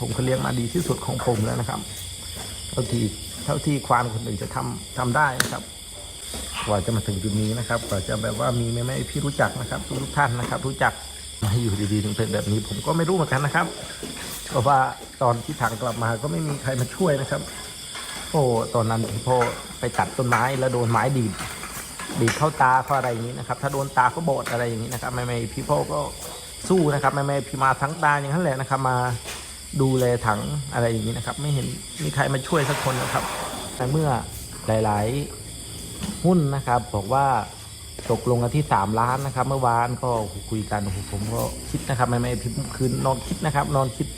ผมก็เลี้ยงมาดีที่สุดของผมแล้วนะครับ เท่าที่เท่าที่ควานคนอื่นจะทำทำได้นะครับ กว่าจะมาถึงจุดนี้นะครับกว่าจะแบบว่ามีแม่แม่พี่รู้จักนะครับทุกท่านนะครับ รู้จักมาอยู่ดีๆถึงเป็นแบบนี้ ผมก็ไม่รู้เหมือนกันนะครับ เพราะว่าตอนที่ถังกลับมาก็ไม่มีใครมาช่วยนะครับโอ้ตอนนั้นพี่พ่อไปตัดต้นไม้แล้วโดนไม้ดีดดีดเข้าตาเข้าอะไรอย่างนี้นะครับ ถ้าโดนตาก็บอดอะไรอย่างนี้นะครับไม่ไม่พี่พ่อก็สู้นะครับไม่ไม่พี่มาทั้งตาอย่างนั้นแหละนะครับ มา ดูแลถังอะไรอย่างนี้นะครับ ไม่เห็นมีใครมาช่วยสักคนนะครับแต่เมื่อหลาย ๆ หุ้นนะครับ บอกว่าตกลงกันที่สามล้านนะครับ เมื่อวานก็คุยกันผมก็คิดนะครับ ไม่ไม่พี่คืนนอนคิดนะครับ นอนคิด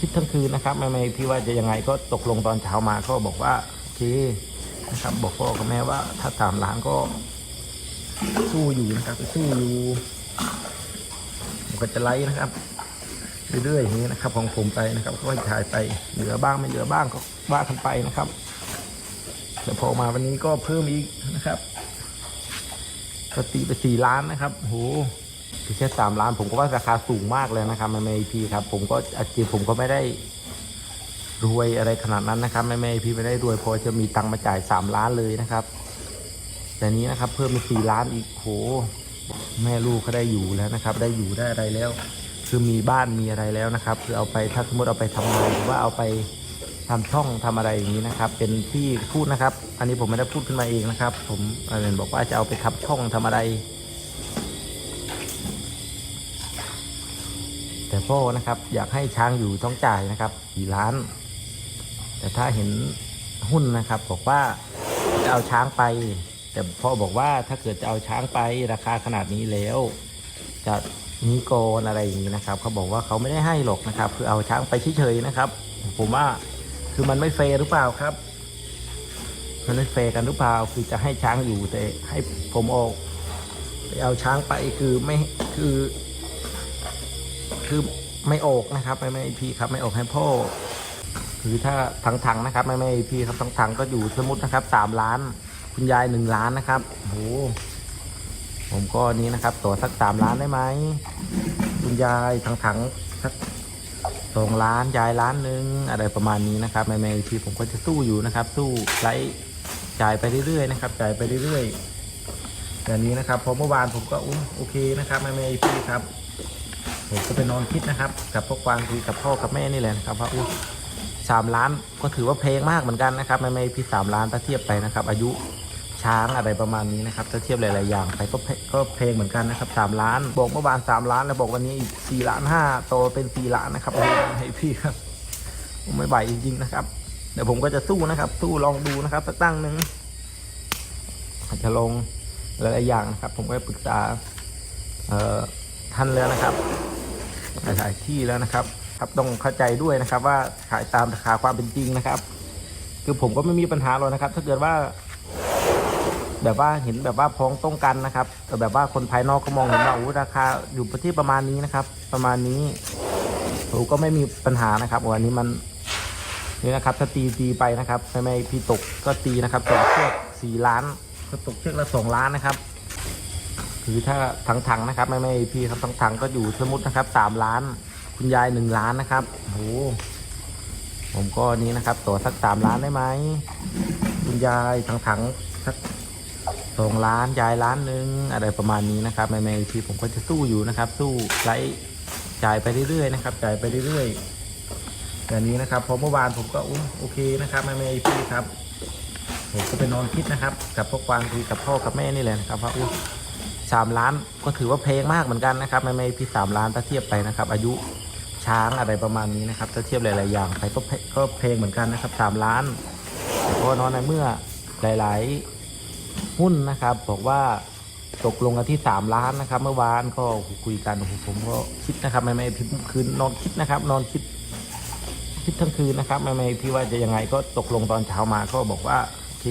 คิดทั้งคืนนะครับ ไม่ไม่พี่ว่าจะยังไงก็ตกลงตอนเช้ามาก็บอกว่าโอเคนะครับ บอกพ่อกับแม่ว่าถ้าสามล้านก็ สู้อยู่นะครับสู้อยู่ผมก็จะไล่นะครับ เรื่อยๆอย่างนี้นะครับ ของผมไปนะครับก็ถ่ายไปเหลือบ้างไม่เหลือบ้างก็ว่ากันไปนะครับแต่พอมาวันนี้ก็เพิ่มอีกนะครับก็ตีไปสี่ล้านนะครับโหคือแค่สามล้าน ผมก็ว่าราคาสูงมากเลยนะครับไม่ไม่พีครับ ผมก็อาจริงผมก็ไม่ได้รวยอะไรขนาดนั้นนะครับ ไม่ไม่พีไม่ได้รวยพอจะมีตังค์มาจ่ายสามล้านเลยนะครับ แต่นี้นะครับ เพิ่มเป็นสี่ล้านอีกโหแม่ลูกก็ได้อยู่แล้วนะครับ ได้อยู่ได้อะไรแล้ว คือมีบ้านมีอะไรแล้วนะครับ คือเอาไปถ้าสมมติเอาไปทำงานหรือว่าเอาไปทำช่องทำอะไรอย่างนี้นะครับ เป็นที่พูดนะครับ อันนี้ผมไม่ได้พูดขึ้นมาเองนะครับ ผมอาจารย์บอกว่าจะเอาไปทำช่องทำอะไร แต่พ่อนะครับ อยากให้ช้างอยู่ต้องจ่ายนะครับกี่ล้าน แต่ถ้าเห็นหุ้นนะครับ บอกว่าจะเอาช้างไป แต่พ่อบอกว่าถ้าเกิดจะเอาช้างไปราคาขนาดนี้แล้ว จะ มีโกนอะไรอย่างนี้นะครับเขาบอกว่าเขาไม่ได้ให้หรอกนะครับ คือเอาช้างไปเฉยๆนะครับ ผมว่าคือมันไม่เฟรหรือเปล่าครับ มันไม่เฟรกันหรือเปล่าคือจะให้ช้างอยู่แต่ให้ผมออกไปเอาช้างไปคือไม่คือ คือไม่ออกนะครับ ไม่ไม่พี่ครับ ไม่ออกให้พ่อคือถ้าทั้งถังนะครับ ไม่ไม่พี่ครับทั้งถังก็อยู่สมมตินะครับสามล้าน คุณยายหนึ่งล้านนะครับโอ้โห ผมก็นี้นะครับต่อสักสามล้านได้ไหมคุณยายทั้งถังสักสองล้านยายล้านหนึ่งอะไรประมาณนี้นะครับไม่ไม่พี่ผมก็จะสู้อยู่นะครับ สู้ไล่จ่ายไปเรื่อยๆนะครับจ่ายไปเรื่อยๆแต่นี้นะครับพอเมื่อวานผมก็อุ้มโอเคนะครับไม่ไม่พี่ครับผมก็ไปนอนคิดนะครับ กับพวกควานคุยกับพ่อกับแม่นี่แหละนะครับว่าอุ้สามล้านก็ถือว่าเพลงมากเหมือนกันนะครับไม่ไม่พี่สามล้านถ้าเทียบไปนะครับ อายุ ช้างอะไรประมาณนี้นะครับถ้าเทียบหลาย ๆ อย่างไปก็ก็เพลงเหมือนกันนะครับสามล้าน บอกเมื่อวานสามล้าน แล้วบอกวันนี้อีกสี่ล้านห้าโตเป็นสี่ล้านนะครับให้พี่ครับไม่ไหวจริง ๆ นะครับเดี๋ยวผมก็จะสู้นะครับ สู้ลองดูนะครับสักตั้งหนึ่งอาจจะลงหลาย ๆ อย่างนะครับ ผมก็ปรึกษาเอ่อท่านแล้วนะครับขายที่แล้วนะครับ ครับต้องเข้าใจด้วยนะครับ ว่าขายตามราคาความเป็นจริงนะครับ คือผมก็ไม่มีปัญหาหรอกนะครับ ถ้าเกิดว่า แบบว่าเห็นแบบว่าพ้องต้องกันนะครับแต่แบบว่าคนภายนอกก็มองเห็นว่าโอ้ราคาอยู่ที่ประมาณนี้นะครับ ประมาณนี้ผมก็ไม่มีปัญหานะครับวันนี้มันนี่นะครับ ถ้าตีตีไปนะครับไม่ไม่พี่ตกก็ตีนะครับตกเชือกสี่ล้านก็ตกเชือกละสองล้านนะครับคือถ้าทั้งถังนะครับ ไม่ไม่พี่ครับทั้งถังก็อยู่สมมตินะครับสามล้าน คุณยายหนึ่งล้านนะครับโอ้โหผมก็นี้นะครับ ต่อสักสามล้านได้ไหมคุณยายทั้งถังสัก สองล้านยายล้านหนึ่งอะไรประมาณนี้นะครับไม่ไม่พี่ผมก็จะสู้อยู่นะครับ สู้ไล่จ่ายไปเรื่อยๆนะครับจ่ายไปเรื่อยๆแต่นี้นะครับเพอเมื่อวานผมก็อุ้มโอเคนะครับไม่ไม่พี่ครับผมก็ไปนอนคิดนะครับ กับพวกควานคุยกับพ่อกับแม่นี่แหละนะครับว่าอุ้ยสามล้านก็ถือว่าเพลงมากเหมือนกันนะครับไม่ไม่พี่สามล้านถ้าเทียบไปนะครับ อายุช้างอะไรประมาณนี้นะครับถ้าเทียบหลาย ๆ อย่างไปก็เพก็เพลงเหมือนกันนะครับสามล้านแต่พอนอนในเมื่อหลาย ๆ หุ้นนะครับ บอกว่าตกลงกันที่สามล้านนะครับ เมื่อวานก็คุยกันผมก็คิดนะครับ ไม่ไม่พี่คืนนอนคิดนะครับ นอนคิด คิดทั้งคืนนะครับไม่ไม่พี่ว่าจะยังไงก็ตกลงตอนเช้ามาก็บอกว่าโอเค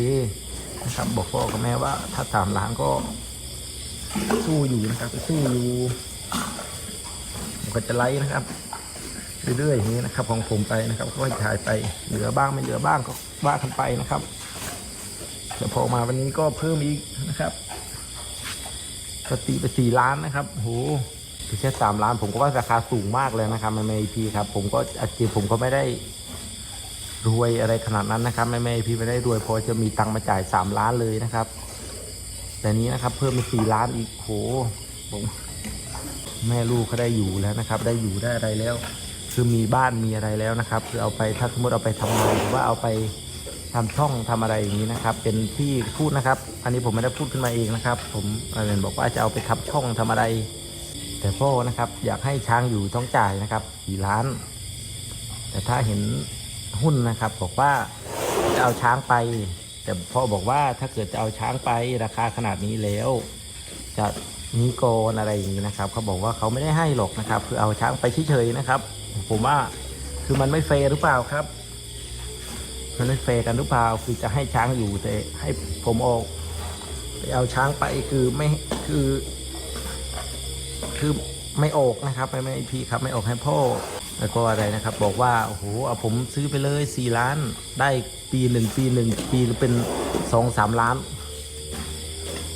นะครับ บอกพ่อกับแม่ว่า ถ้าสามล้านก็สู้อยู่นะครับสู้อยู่ผมก็จะไล่นะครับเรื่อยๆอย่างนี้นะครับ ของผมไปนะครับ ก็ถ่ายไปเหลือบ้างไม่เหลือบ้างก็ว่ากันไปนะครับ แต่พอมาวันนี้ก็เพิ่มอีกนะครับก็ตีไปสี่ล้านนะครับโหคือแค่สามล้าน ผมก็ว่าราคาสูงมากเลยนะครับแม่แม่พีครับ ผมก็อาจริงผมก็ไม่ได้รวยอะไรขนาดนั้นนะครับแม่แม่พีไม่ได้รวยพอจะมีตังค์มาจ่ายสามล้านเลยนะครับ แต่นี้นะครับ เพิ่มเป็นสี่ล้านอีกโหผมแม่ลูกเขาได้อยู่แล้วนะครับ ได้อยู่ได้อะไรแล้ว คือมีบ้านมีอะไรแล้วนะครับ คือเอาไปถ้าสมมติเอาไปทำงานหรือว่าเอาไป ทำช่องทำอะไรอย่างนี้นะครับ เป็นที่พูดนะครับ อันนี้ผมไม่ได้พูดขึ้นมาเองนะครับ ผมอาจารย์บอกว่าจะเอาไปทำช่องทำอะไร แต่พ่อนะครับ อยากให้ช้างอยู่ต้องจ่ายนะครับกี่ล้าน แต่ถ้าเห็นหุ้นนะครับ บอกว่าจะเอาช้างไป แต่พ่อบอกว่าถ้าเกิดจะเอาช้างไปราคาขนาดนี้แล้ว จะมีโกนอะไรอย่างนี้นะครับเขาบอกว่าเขาไม่ได้ให้หรอกนะครับ คือเอาช้างไปเฉยๆนะครับ ผมว่าคือมันไม่เฟร์หรือเปล่าครับ มันไม่เฟร์กันหรือเปล่าคือจะให้ช้างอยู่แต่ให้ผมออกไปเอาช้างไปคือไม่คือ คือไม่ออกนะครับไม่ไม่พี่ครับไม่ออกให้พ่อแล้วก็อะไรนะครับ บอกว่าโอ้โหเอาผมซื้อไปเลยสี่ล้าน ได้ปีหนึ่งปีหนึ่งปีเป็นสองสามล้าน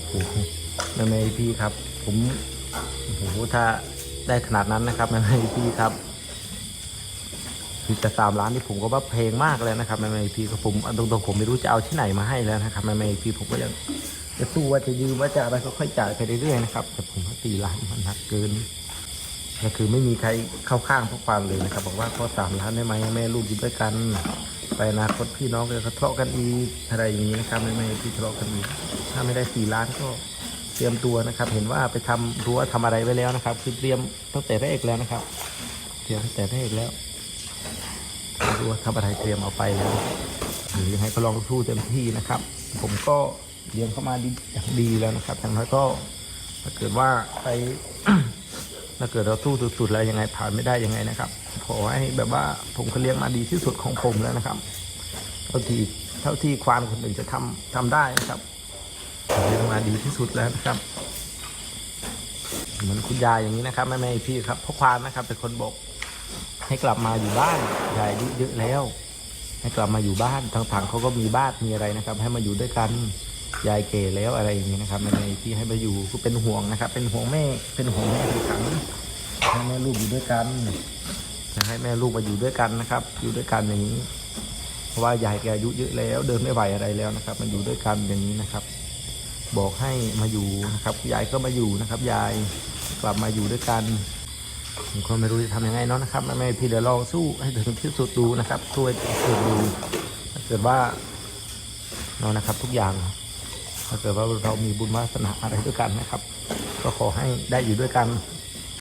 โอ้โหไม่ไม่พี่ครับ ผมโอ้โหถ้าได้ขนาดนั้นนะครับไม่ไม่พี่ครับ จะสามล้านที่ผมก็ว่าเพลงมากเลยนะครับไม่ไม่พี่ก็ผมตรงๆผมไม่รู้จะเอาที่ไหนมาให้แล้วนะครับไม่ไม่พี่ผมก็ยังจะสู้ว่าจะยืมว่าจะอะไรก็ค่อยจ่ายไปเรื่อยๆนะครับแต่ผมว่าตีล้านมันหนักเกินก็คือไม่มีใครเข้าข้างพวกความเลยนะครับ บอกว่าข้อสามล้านได้ไหมแม่ลูกอยู่ด้วยกัน ไปอนาคตพี่น้องจะทะเลาะกันอีกอะไรอย่างนี้นะครับไม่ไม่พี่ทะเลาะกันอีกถ้าไม่ได้สี่ล้านก็เตรียมตัวนะครับ เห็นว่าไปทำรั้วทำอะไรไว้แล้วนะครับ คือเตรียมตั้งแต่แรกแล้วนะครับ เตรียมตั้งแต่แรกแล้ว รั้วทำอะไรเตรียมเอาไปแล้วหรือยังไงก็ลองสู้เต็มที่นะครับ ผมก็เลี้ยงเข้ามาดีอย่างดีแล้วนะครับอย่างน้อยก็ถ้าเกิดว่าไปถ้าเกิดเราสู้สุดๆแล้วยังไงผ่านไม่ได้ยังไงนะครับขอให้แบบว่าผมก็เลี้ยงมาดีที่สุดของผมแล้วนะครับเท่าที่เท่าที่ควานคนอื่นจะทำทำได้นะครับเลี้ยงมาดีที่สุดแล้วนะครับ เหมือนคุณยายอย่างนี้นะครับแม่แม่พี่ครับพ่อควานนะครับเป็นคนบอก ให้กลับมาอยู่บ้านยายอายุเยอะแล้ว ให้กลับมาอยู่บ้านทางผังเขาก็มีบ้านมีอะไรนะครับ ให้มาอยู่ด้วยกันยายเก๋แล้วอะไรอย่างนี้นะครับในที่ให้มาอยู่ก็เป็นห่วงนะครับ เป็นห่วงแม่เป็นห่วงแม่ทางผังให้แม่ลูกอยู่ด้วยกันจะให้แม่ลูกมาอยู่ด้วยกันนะครับ อยู่ด้วยกันอย่างนี้ เพราะว่ายายแกอายุเยอะแล้ว เดินไม่ไหวอะไรแล้วนะครับมาอยู่ด้วยกันอย่างนี้นะครับ บอกให้มาอยู่นะครับ ยายก็มาอยู่นะครับ ยายกลับมาอยู่ด้วยกัน ผมก็ไม่รู้จะทำยังไงเนาะนะครับแม่พี่เดี๋ยวลองสู้ให้ถึงที่สุดดูนะครับช่วยสุดดูถ้าเกิดว่าเนาะนะครับ ทุกอย่างถ้าเกิดว่าเรามีบุญวาสนาอะไรด้วยกันนะครับ ก็ขอให้ได้อยู่ด้วยกัน